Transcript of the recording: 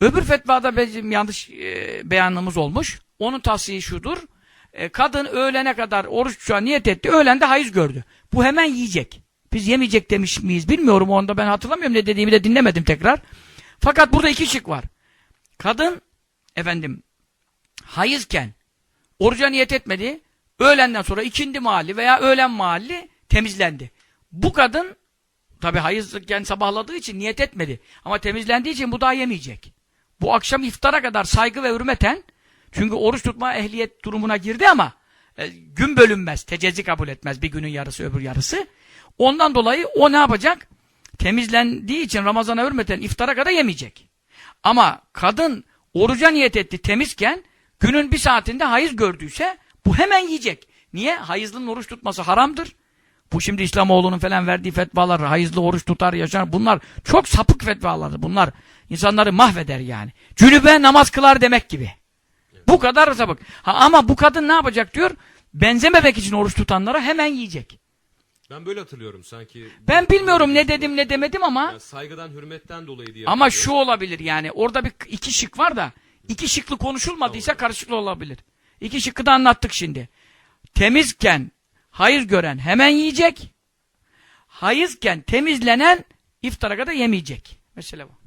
Öbür fetvada bizim yanlış e, beyanımız olmuş. Onun tavsiyi şudur. E, kadın öğlene kadar oruç tutuşa niyet etti. Öğlende hayız gördü. Bu hemen yiyecek. Biz yemeyecek demiş miyiz bilmiyorum. Onda ben hatırlamıyorum ne dediğimi de dinlemedim tekrar. Fakat burada iki şık var. Kadın efendim hayızken oruca niyet etmedi. Öğlenden sonra ikindi mahalli veya öğlen mahalli temizlendi. Bu kadın tabi hayızken sabahladığı için niyet etmedi. Ama temizlendiği için bu daha yemeyecek. Bu akşam iftara kadar saygı ve hürmeten çünkü oruç tutma ehliyet durumuna girdi ama e, gün bölünmez. Tecezzi kabul etmez. Bir günün yarısı öbür yarısı. Ondan dolayı o ne yapacak? Temizlendiği için Ramazan'a hürmeten iftara kadar yemeyecek. Ama kadın oruca niyet etti temizken günün bir saatinde hayız gördüyse bu hemen yiyecek. Niye? Hayızlının oruç tutması haramdır. Bu şimdi İslamoğlu'nun falan verdiği fetvalar, hayızlı oruç tutar, yaşar. Bunlar çok sapık fetvalardır. Bunlar insanları mahveder yani. Cünübe namaz kılar demek gibi. Bu kadar sapık. Ha, ama bu kadın ne yapacak diyor? Benzememek için oruç tutanlara hemen yiyecek. Ben böyle hatırlıyorum sanki. Ben bilmiyorum ne dedim ne demedim ama Yani saygıdan, hürmetten dolayı diye. ama şu olabilir yani orada bir iki şık var da iki şıklı konuşulmadıysa karışıklı olabilir. İki şıkkı da anlattık şimdi. Temizken hayır gören hemen yiyecek. Hayızken temizlenen iftara kadar yemeyecek. Mesela bu.